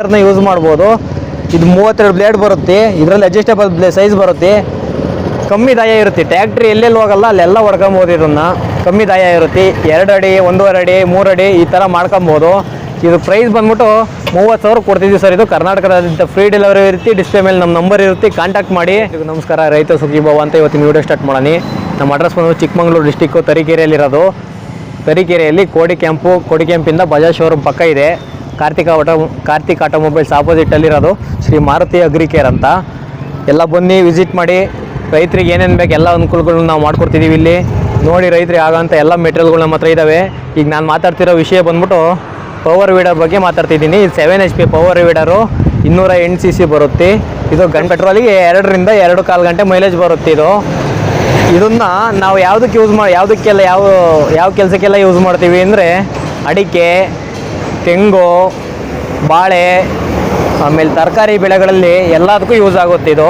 Use ಮಾಡ್ಬೋದು. ಇದು ಮೂವತ್ತೆರಡು ಬ್ಲೇಡ್ ಬರುತ್ತೆ. ಇದರಲ್ಲಿ ಅಡ್ಜಸ್ಟೇಬಲ್ ಬ್ಲೇ ಸೈಜ್ ಬರುತ್ತೆ. ಕಮ್ಮಿ ದಾಯ ಇರುತ್ತೆ. ಟ್ಯಾಕ್ಟ್ರಿ ಎಲ್ಲೆಲ್ಲಿ ಹೋಗಲ್ಲ, ಅಲ್ಲೆಲ್ಲ ಹೊಡ್ಕೊಬೋದು ಇದನ್ನ. ಕಮ್ಮಿ ದಾಯ ಇರುತ್ತೆ. ಎರಡು ಅಡಿ, ಒಂದೂವರೆ ಅಡಿ, ಮೂರು ಅಡಿ ಈ ಥರ ಮಾಡ್ಕೊಬೋದು. ಇದು ಪ್ರೈಸ್ ಬಂದ್ಬಿಟ್ಟು ಮೂವತ್ತು ಸಾವಿರ ಕೊಡ್ತಿದ್ದೀವಿ ಸರ್ ಇದು ಕರ್ನಾಟಕದಾದ್ಯಂತ ಫ್ರೀ ಡೆಲಿವರಿ ಇರುತ್ತೆ. ಡಿಸ್ಪ್ಲೇ ಮೇಲೆ ನಮ್ಮ ನಂಬರ್ ಇರುತ್ತೆ. ಕಾಂಟ್ಯಾಕ್ಟ್ ಮಾಡಿ. ನಮಸ್ಕಾರ. ರೈತ ಸುಖೀಭವ ಅಂತ ಇವತ್ತಿನ ವೀಡಿಯೋ ಸ್ಟಾರ್ಟ್ ಮಾಡೋಣ. ನಮ್ಮ ಅಡ್ರೆಸ್ ಬಂದು ಚಿಕ್ಕಮಂಗ್ಳೂರು ಡಿಸ್ಟಿಕ್ಕು ತರೀಕೆರೆಯಲ್ಲಿರೋದು. ತರೀಕೆರೆಯಲ್ಲಿ ಕೋಡಿ ಕ್ಯಾಂಪು, ಕೋಡಿ ಕ್ಯಾಂಪಿಂದ ಬಜಾಜ್ ಶೋರೂಮ್ ಪಕ್ಕ ಇದೆ. ಕಾರ್ತಿಕ ಆಟೋ ಕಾರ್ತಿಕ್ ಆಟೋಮೊಬೈಲ್ಸ್ ಆಪೋಸಿಟಲ್ಲಿರೋದು ಶ್ರೀ ಮಾರುತಿ ಅಗ್ರಿಕೇರ್ ಅಂತ. ಎಲ್ಲ ಬನ್ನಿ ವಿಸಿಟ್ ಮಾಡಿ. ರೈತರಿಗೆ ಏನೇನು ಬೇಕು ಎಲ್ಲ ಅನುಕೂಲಗಳನ್ನ ನಾವು ಮಾಡ್ಕೊಡ್ತಿದ್ದೀವಿ ಇಲ್ಲಿ. ನೋಡಿ ರೈತರಿಗೆ ಆಗೋಂಥ ಎಲ್ಲ ಮೆಟೀರಿಯಲ್ಗಳು ನಮ್ಮ ಹತ್ರ ಇದ್ದಾವೆ ಈಗ ನಾನು ಮಾತಾಡ್ತಿರೋ ವಿಷಯ ಬಂದ್ಬಿಟ್ಟು ಪವರ್ ವೀಡರ್ ಬಗ್ಗೆ ಮಾತಾಡ್ತಿದ್ದೀನಿ. ಇದು seven H P power weeder ಇನ್ನೂರ ಎಂಟು ಸಿ ಸಿ ಬರುತ್ತೆ. ಇದು ಗನ್ ಪೆಟ್ರೋಲಿಗೆ ಎರಡರಿಂದ ಎರಡು ಕಾಲು ಗಂಟೆ ಮೈಲೇಜ್ ಬರುತ್ತೆ ಇದು. ಇದನ್ನು ನಾವು ಯಾವುದಕ್ಕೆ ಯೂಸ್ ಮಾಡಿ ಯಾವುದಕ್ಕೆಲ್ಲ ಯಾವ ಯಾವ ಕೆಲಸಕ್ಕೆಲ್ಲ ಯೂಸ್ ಮಾಡ್ತೀವಿ ಅಂದರೆ ಅಡಿಕೆ ತೆಂಗು ಬಾಳೆ ಆಮೇಲೆ ತರಕಾರಿ ಬೆಳೆಗಳಲ್ಲಿ ಎಲ್ಲದಕ್ಕೂ ಯೂಸ್ ಆಗುತ್ತೆ ಇದು.